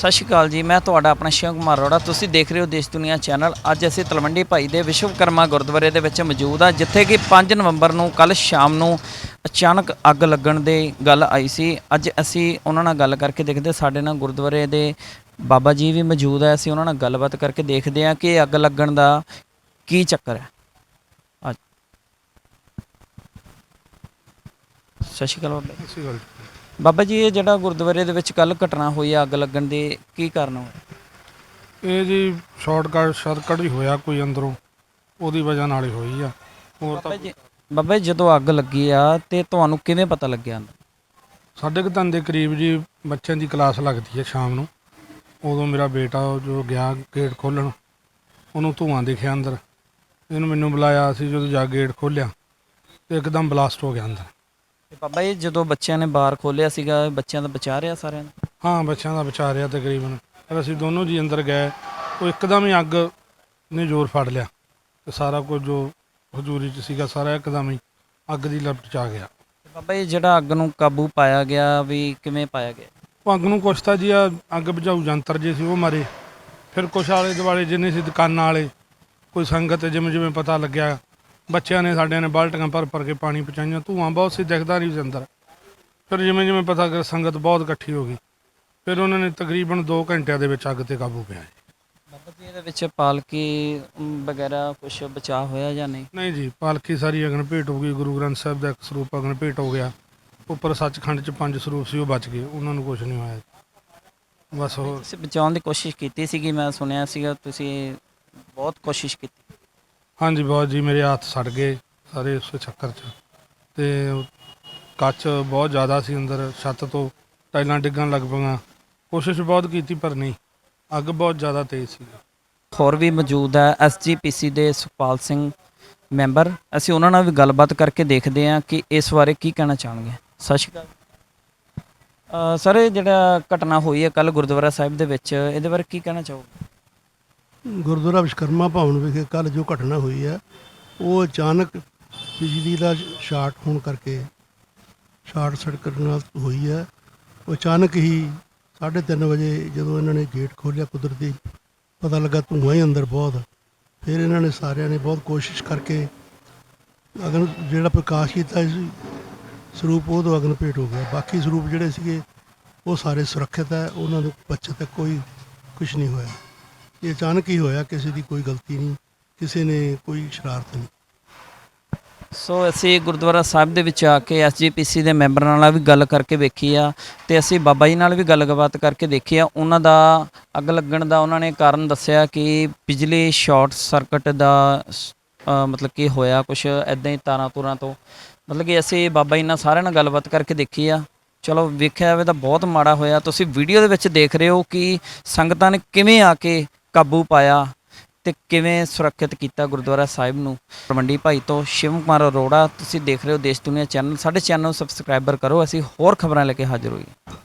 ਸਤਿ ਸ਼੍ਰੀ ਅਕਾਲ ਜੀ, ਮੈਂ ਤੁਹਾਡਾ ਆਪਣਾ ਸ਼ਿਵ ਕੁਮਾਰ ਅਰੋੜਾ। ਤੁਸੀਂ ਦੇਖ ਰਹੇ ਹੋ ਦੇਸ਼ ਦੁਨੀਆ ਚੈਨਲ। ਅੱਜ ਅਸੀਂ ਤਲਵੰਡੀ ਭਾਈ ਦੇ ਵਿਸ਼ਵਕਰਮਾ ਗੁਰਦੁਆਰੇ ਦੇ ਵਿੱਚ ਮੌਜੂਦ ਆ ਜਿੱਥੇ ਕਿ 5 ਨਵੰਬਰ ਨੂੰ ਕੱਲ ਸ਼ਾਮ ਨੂੰ ਅਚਾਨਕ ਅੱਗ ਲੱਗਣ ਦੀ ਗੱਲ ਆਈ ਸੀ। ਅੱਜ ਅਸੀਂ ਉਹਨਾਂ ਨਾਲ ਗੱਲ ਕਰਕੇ ਦੇਖਦੇ ਸਾਡੇ ਨਾਲ ਗੁਰਦੁਆਰੇ ਦੇ ਬਾਬਾ ਜੀ ਵੀ ਮੌਜੂਦ ਹੈ। ਅਸੀਂ ਉਹਨਾਂ ਨਾਲ ਗੱਲਬਾਤ ਕਰਕੇ ਦੇਖਦੇ ਹਾਂ ਕਿ ਅੱਗ ਲੱਗਣ ਦਾ ਕੀ ਚੱਕਰ ਹੈ। ਸਤਿ ਸ਼੍ਰੀ ਅਕਾਲ ਬਾਬਾ ਇਸੇ ਗੱਲ ਬਾਬਾ ਜੀ ਇਹ ਜਿਹੜਾ ਗੁਰਦੁਆਰੇ ਦੇ ਵਿੱਚ ਕੱਲ ਘਟਨਾ ਹੋਈ ਆ ਅੱਗ ਲੱਗਣ ਦੀ ਕੀ ਕਾਰਨ ਹੋਇਆ ਇਹ ਜੀ ਸ਼ਾਰਟਕਟ ਸਰਕਟ ਹੀ ਹੋਇਆ ਕੋਈ ਅੰਦਰੋਂ। ਉਹਦੀ ਵਜ੍ਹਾ ਨਾਲ ਹੀ ਹੋਈ ਆ। ਹੋਰ ਬਾਬਾ ਤਾਂ ਜੀ ਬਾਬਾ ਜੀ ਜਦੋਂ ਅੱਗ ਲੱਗੀ ਆ ਤੇ ਤੁਹਾਨੂੰ ਕਿਵੇਂ ਪਤਾ ਲੱਗਿਆ? ਸਾਢੇ ਕੁ ਤਿੰਨ ਦੇ ਕਰੀਬ ਜੀ ਬੱਚਿਆਂ ਦੀ ਕਲਾਸ ਲੱਗਦੀ ਹੈ ਸ਼ਾਮ ਨੂੰ। ਉਦੋਂ ਮੇਰਾ ਬੇਟਾ ਜੋ ਗਿਆ ਗੇਟ ਖੋਲਣ ਉਹਨੂੰ ਧੂਆਂ ਦਿਖਿਆ ਅੰਦਰ। ਇਹਨੂੰ ਮੈਨੂੰ ਬੁਲਾਇਆ ਅਸੀਂ ਜਦੋਂ ਜਾ ਗੇਟ ਖੋਲਿਆ ਤੇ ਇੱਕਦਮ ਬਲਾਸਟ ਹੋ ਗਿਆ ਅੰਦਰ। ਤੇ ਬਾਬਾ ਜੀ ਜਦੋਂ ਬੱਚਿਆਂ ਨੇ ਬਾਹਰ ਖੋਲਿਆ ਸੀਗਾ ਬੱਚਿਆਂ ਦਾ ਬਚਾ ਰਿਹਾ ਸਾਰਿਆਂ ਦਾ? ਹਾਂ ਬੱਚਿਆਂ ਦਾ ਬਚਾ ਰਿਹਾ ਤਕਰੀਬਨ। ਫਿਰ ਅਸੀਂ ਦੋਨੋਂ ਜੀ ਅੰਦਰ ਗਏ ਉਹ ਇੱਕਦਮ ਹੀ ਅੱਗ ਨੇ ਜ਼ੋਰ ਫੜ ਲਿਆ। ਤੇ ਸਾਰਾ ਕੁਝ ਜੋ ਹਜ਼ੂਰੀ ਚ ਸੀਗਾ ਸਾਰਾ ਇੱਕਦਮ ਹੀ ਅੱਗ ਦੀ ਲਪਟ ਚ ਆ ਗਿਆ। ਤੇ ਬਾਬਾ ਜੀ ਜਿਹੜਾ ਅੱਗ ਨੂੰ ਕਾਬੂ ਪਾਇਆ ਗਿਆ ਵੀ ਕਿਵੇਂ ਪਾਇਆ ਗਿਆ? ਉਹ ਅੱਗ ਨੂੰ ਕੁਛ ਤਾਂ ਜੀ ਆ ਅੱਗ ਬੁਝਾਊ ਯੰਤਰ ਜੇ ਸੀ ਉਹ ਮਾਰੇ। ਫਿਰ ਕੁਛ ਆਲੇ ਦੁਆਲੇ ਜਿੰਨੇ ਸੀ ਦੁਕਾਨਾਂ ਵਾਲੇ ਕੋਈ ਸੰਗਤ ਜਿਵੇਂ ਜਿਵੇਂ ਪਤਾ ਲੱਗਿਆ ਬੱਚਿਆਂ ਨੇ ਸਾਡਿਆਂ ਨੇ ਬਾਲਟੀਆਂ ਭਰ ਭਰ ਕੇ ਪਾਣੀ ਪਹੁੰਚਾਈਆਂ ਧੂਆਂ ਬਹੁਤ ਸੀ ਦਿਖਦਾ ਨਹੀਂ ਸੀ ਅੰਦਰ। ਫਿਰ ਜਿਵੇਂ ਜਿਵੇਂ ਪਤਾ ਕਿ ਸੰਗਤ ਬਹੁਤ ਇਕੱਠੀ ਹੋ ਗਈ ਫਿਰ ਉਹਨਾਂ ਨੇ ਤਕਰੀਬਨ 2 ਘੰਟਿਆਂ ਦੇ ਵਿੱਚ ਅੱਗ ਤੇ ਕਾਬੂ ਪਿਆ ਜੀ। ਬਾਬਾ ਜੀ ਇਹਦੇ ਵਿੱਚ ਪਾਲਕੀ ਵਗੈਰਾ ਕੁਝ ਬਚਾ ਹੋਇਆ ਜਾਂ ਨਹੀਂ? ਨਹੀਂ ਜੀ ਪਾਲਕੀ ਸਾਰੀ ਅਗਨ ਭੇਟ ਹੋ ਗਈ ਗੁਰੂ ਗ੍ਰੰਥ ਸਾਹਿਬ ਦਾ ਇੱਕ ਸਰੂਪ ਅਗਨ ਭੇਟ ਹੋ ਗਿਆ। ਉੱਪਰ ਸੱਚਖੰਡ ਚ ਪੰਜ ਸਰੂਪ ਸੀ ਉਹ ਬਚ ਗਏ ਉਹਨਾਂ ਨੂੰ ਕੁਝ ਨਹੀਂ ਹੋਇਆ ਬਸ ਹੋਰ। ਤੁਸੀਂ ਬਚਾਉਣ ਦੀ ਕੋਸ਼ਿਸ਼ ਕੀਤੀ ਸੀਗੀ ਮੈਂ ਸੁਣਿਆ ਸੀਗਾ ਤੁਸੀਂ ਬਹੁਤ ਕੋਸ਼ਿਸ਼ ਕੀਤੀ। ਹਾਂਜੀ, ਬਹੁਤ ਜੀ, ਮੇਰੇ ਹੱਥ ਸੜ ਗਏ ਸਾਰੇ ਉਸ ਚੱਕਰ 'ਚ। ਤੇ ਕੱਚ ਬਹੁਤ ਜ਼ਿਆਦਾ ਸੀ ਅੰਦਰ, ਛੱਤ ਤੋਂ ਟਾਈਲਾਂ ਡਿੱਗਣ ਲੱਗ ਪਈਆਂ। ਕੋਸ਼ਿਸ਼ ਬਹੁਤ ਕੀਤੀ, ਪਰ ਨਹੀਂ। ਅੱਗ ਬਹੁਤ ਜ਼ਿਆਦਾ ਤੇਜ਼ ਸੀ। ਹੋਰ ਵੀ ਮੌਜੂਦ ਹੈ ਐਸਜੀਪੀਸੀ ਦੇ ਸੁਖਪਾਲ ਸਿੰਘ ਮੈਂਬਰ। ਅਸੀਂ ਉਹਨਾਂ ਨਾਲ ਵੀ ਗੱਲਬਾਤ ਕਰਕੇ ਦੇਖਦੇ ਹਾਂ ਕਿ ਇਸ ਬਾਰੇ ਕੀ ਕਹਿਣਾ ਚਾਹਣਗੇ। ਸਤਿ ਸ਼੍ਰੀ ਅਕਾਲ। ਸਰ, ਇਹ ਜਿਹੜਾ ਘਟਨਾ ਹੋਈ ਹੈ ਕੱਲ ਗੁਰਦੁਆਰਾ ਸਾਹਿਬ ਦੇ ਵਿੱਚ, ਇਹਦੇ ਬਾਰੇ ਕੀ ਕਹਿਣਾ ਚਾਹੋਗੇ? ਗੁਰਦੁਆਰਾ ਵਿਸ਼ਕਰਮਾ ਭਵਨ ਵਿਖੇ ਕੱਲ ਜੋ ਘਟਨਾ ਹੋਈ ਹੈ, ਉਹ ਅਚਾਨਕ ਬਿਜਲੀ ਦਾ ਸ਼ਾਰਟ ਹੋਣ ਕਰਕੇ ਸ਼ਾਰਟ ਸਰਕਟ ਨਾਲ ਹੋਈ ਹੈ। ਉਹ ਅਚਾਨਕ ਹੀ 3:30 ਵਜੇ ਜਦੋਂ ਇਹਨਾਂ ਨੇ ਗੇਟ ਖੋਲ੍ਹਿਆ ਕੁਦਰਤੀ, ਪਤਾ ਲੱਗਾ ਧੂੰਆਂ ਹੀ ਅੰਦਰ ਬਹੁਤ। ਫਿਰ ਇਹਨਾਂ ਨੇ ਸਾਰਿਆਂ ਨੇ ਬਹੁਤ ਕੋਸ਼ਿਸ਼ ਕਰਕੇ ਅਗਨ ਜਿਹੜਾ ਪ੍ਰਕਾਸ਼ ਕੀਤਾ ਸੀ ਸਰੂਪ, ਉਹ ਤੋਂ ਅਗਨ ਭੇਟ ਹੋ ਗਿਆ। ਬਾਕੀ ਸਰੂਪ ਜਿਹੜੇ ਸੀਗੇ, ਉਹ ਸਾਰੇ ਸੁਰੱਖਿਅਤ ਹੈ, ਉਹਨਾਂ ਨੂੰ ਬੱਚਤ ਤੱਕ ਕੋਈ ਕੁਝ ਨਹੀਂ ਹੋਇਆ। ਇਹ ਅਚਾਨਕ ਹੀ ਹੋਇਆ, ਕਿਸੇ ਦੀ ਕੋਈ ਗਲਤੀ ਨਹੀਂ, ਕਿਸੇ ਨੇ ਕੋਈ ਸ਼ਰਾਰਤ ਨਹੀਂ। ਸੋ ਅਸੀਂ ਗੁਰਦੁਆਰਾ ਸਾਹਿਬ ਦੇ ਵਿੱਚ ਆ ਕੇ ਐਸਜੀਪੀਸੀ ਦੇ ਮੈਂਬਰਾਂ ਨਾਲ ਵੀ ਗੱਲ ਕਰਕੇ ਵੇਖੀ ਆ ਤੇ ਅਸੀਂ ਬਾਬਾ ਜੀ ਨਾਲ ਵੀ ਗੱਲਬਾਤ ਕਰਕੇ ਦੇਖੀ ਆ। ਉਹਨਾਂ ਦਾ ਅੱਗ ਲੱਗਣ ਦਾ ਉਹਨਾਂ ਨੇ ਕਾਰਨ ਦੱਸਿਆ ਕਿ ਬਿਜਲੀ ਸ਼ਾਰਟ ਸਰਕਟ ਦਾ ਮਤਲਬ ਕਿ ਹੋਇਆ ਕੁਝ ਐਦਾਂ ਹੀ ਤਾਰਾਂ ਤੁਰਾਂ ਤੋਂ। ਮਤਲਬ ਕਿ ਅਸੀਂ ਬਾਬਾ ਜੀ ਨਾਲ ਸਾਰਿਆਂ ਨਾਲ ਗੱਲਬਾਤ ਕਰਕੇ ਦੇਖੀ ਆ। ਚਲੋ ਵੇਖਿਆ ਜਾਵੇ ਤਾਂ ਬਹੁਤ ਮਾੜਾ ਹੋਇਆ। ਤੁਸੀਂ ਵੀਡੀਓ ਦੇ ਵਿੱਚ ਦੇਖ ਰਹੇ ਹੋ ਕਿ ਸੰਗਤਾਂ ਨੇ ਕਿਵੇਂ ਆ ਕੇ ਕਾਬੂ ਪਾਇਆ ਤੇ ਕਿਵੇਂ ਸੁਰੱਖਿਅਤ ਕੀਤਾ ਗੁਰਦੁਆਰਾ ਸਾਹਿਬ ਨੂੰ? ਤਲਵੰਡੀ ਭਾਈ ਤੋਂ ਸ਼ਿਵ ਕੁਮਾਰ ਅਰੋੜਾ, ਤੁਸੀਂ ਦੇਖ ਰਹੇ ਹੋ ਦੇਸ਼ ਦੁਨੀਆ ਚੈਨਲ। ਸਾਡੇ ਚੈਨਲ ਨੂੰ ਸਬਸਕ੍ਰਾਈਬਰ ਕਰੋ, ਅਸੀਂ ਹੋਰ ਖਬਰਾਂ ਲੈ ਕੇ ਹਾਜ਼ਰ ਹੋਈਏ।